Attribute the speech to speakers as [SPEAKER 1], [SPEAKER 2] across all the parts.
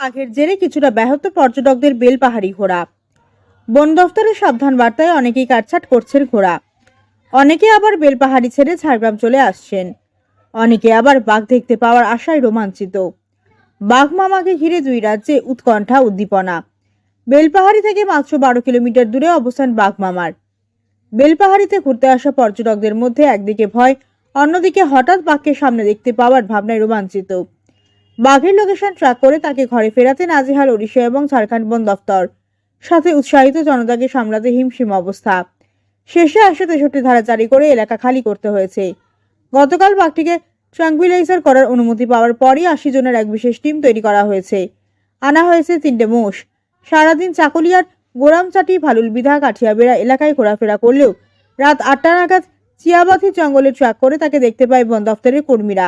[SPEAKER 1] বাঘের জেরে কিছুটা ব্যাহত পর্যটকদের বেলপাহাড়ি ঘোড়া। বন দফতরের সাবধান বার্তায় অনেকেই কাটছাট করছেন ঘোরা অনেকে আবার বেলপাহাড়ি ছেড়ে ঝাড়গ্রাম চলে আসছেন। অনেকে আবার বাঘ দেখতে পাওয়ার আশায় রোমাঞ্চিত। বাঘ মামাকে ঘিরে দুই রাজ্যে উৎকণ্ঠা, উদ্দীপনা। বেলপাহাড়ি থেকে মাত্র বারো কিলোমিটার দূরে অবস্থান বাঘ মামার। বেলপাহাড়িতে ঘুরতে আসা পর্যটকদের মধ্যে একদিকে ভয়, অন্যদিকে হঠাৎ বাঘকে সামনে দেখতে পাওয়ার ভাবনায় রোমাঞ্চিত। বাঘের লোকেশন ট্র্যাক করে তাকে ঘরে ফেরাতে নাজেহাল ওড়িশা এবং ঝাড়খণ্ড বন দফতর সাথে উৎসাহিত জনতাকে সামলাতে হিমশিম অবস্থা। শেষে আসে তেষট্টি ধারা জারি করে এলাকা খালি করতে হয়েছে। গতকাল বাঘটিকে ট্রাঙ্কুইলাইজার করার অনুমতি পাওয়ার পরই আশি জনের এক বিশেষ টিম তৈরি করা হয়েছে। আনা হয়েছে তিনটে মোষ। সারাদিন চাকুলিয়ার গোরামচাটি ভালুল বিধা কাঠিয়াবেড়া এলাকায় ঘোরাফেরা করলেও রাত আটটা নাগাদ চিয়াবাথি জঙ্গলে ট্র্যাক করে তাকে দেখতে পায় বন দফতরের কর্মীরা।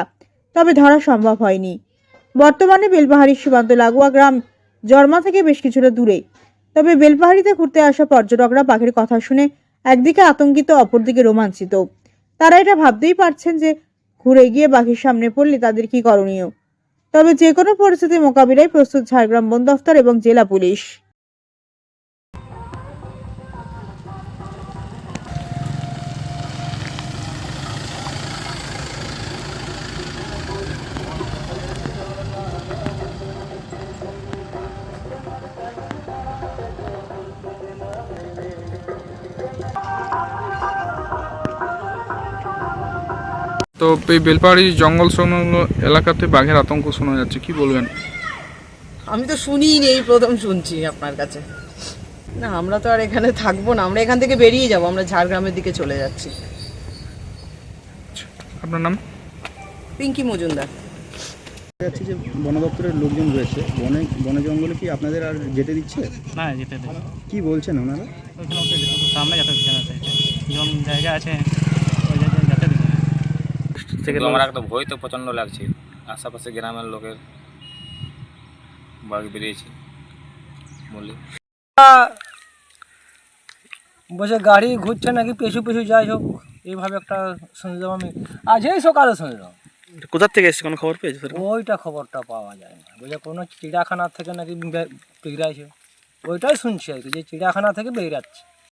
[SPEAKER 1] তবে ধরা সম্ভব হয়নি। বর্তমানে বেলপাহাড়ি সীমান্ত লাগোয়া গ্রাম জর্মা থেকে বেশ কিছুটা দূরে। তবে বেলপাহাড়িতে ঘুরতে আসা পর্যটকরা পাখির কথা শুনে একদিকে আতঙ্কিত, অপরদিকে রোমাঞ্চিত। তারা এটা ভাবতেই পারছেন যে ঘুরে গিয়ে বাঘের সামনে পড়লে তাদের কি করণীয়। তবে যে কোনো পরিস্থিতি মোকাবিলায় প্রস্তুত ঝাড়গ্রাম বন দফতর এবং জেলা পুলিশ।
[SPEAKER 2] তো এই বেলপাহাড়ি জঙ্গল সংলগ্ন এলাকাতে বাঘের আতঙ্ক শোনা যাচ্ছে কি বলবেন?
[SPEAKER 3] আমি তো শুনিনি এই প্রথম শুনছি আপনার কাছে। না আমরা তো আর এখানে থাকব না আমরা এখান থেকে বেরিয়ে যাব আমরা ঝাড়গ্রামের দিকে চলে যাচ্ছি।
[SPEAKER 2] আপনার নাম?
[SPEAKER 3] পিঙ্কি মজুমদার।
[SPEAKER 4] যাচ্ছে যে বন দপ্তরের লোকজন রয়েছে বনে বনে জঙ্গলে কি আপনাদের আর যেতে দিচ্ছে?
[SPEAKER 5] না যেতে দেবে
[SPEAKER 4] কি বলছেন ওনারা?
[SPEAKER 5] সামনে যেতে দিচ্ছে না জায়গা আছে ওই জায়গায় যেতে দিচ্ছে না
[SPEAKER 6] আমার একটা ভয় তো প্রচণ্ড লাগছে। আশেপাশে গ্রামের লোকের বাঘ বেরিয়েছে। বলি
[SPEAKER 7] বসে গাড়ি ঘুরছে নাকি পেছু পেছু যাই হোক এইভাবে একটা শুনলাম আমি। আজই সকালে শুনলাম।
[SPEAKER 5] কোথা থেকে এসছে? কোনো খবর পেয়েছে
[SPEAKER 7] ওইটা খবরটা পাওয়া যায় না। বুঝে কোনো চিড়িয়াখানা থেকে নাকি বেরিয়েছে ওইটাই শুনছি আর কি যে চিড়িয়াখানা থেকে বেরিয়াচ্ছে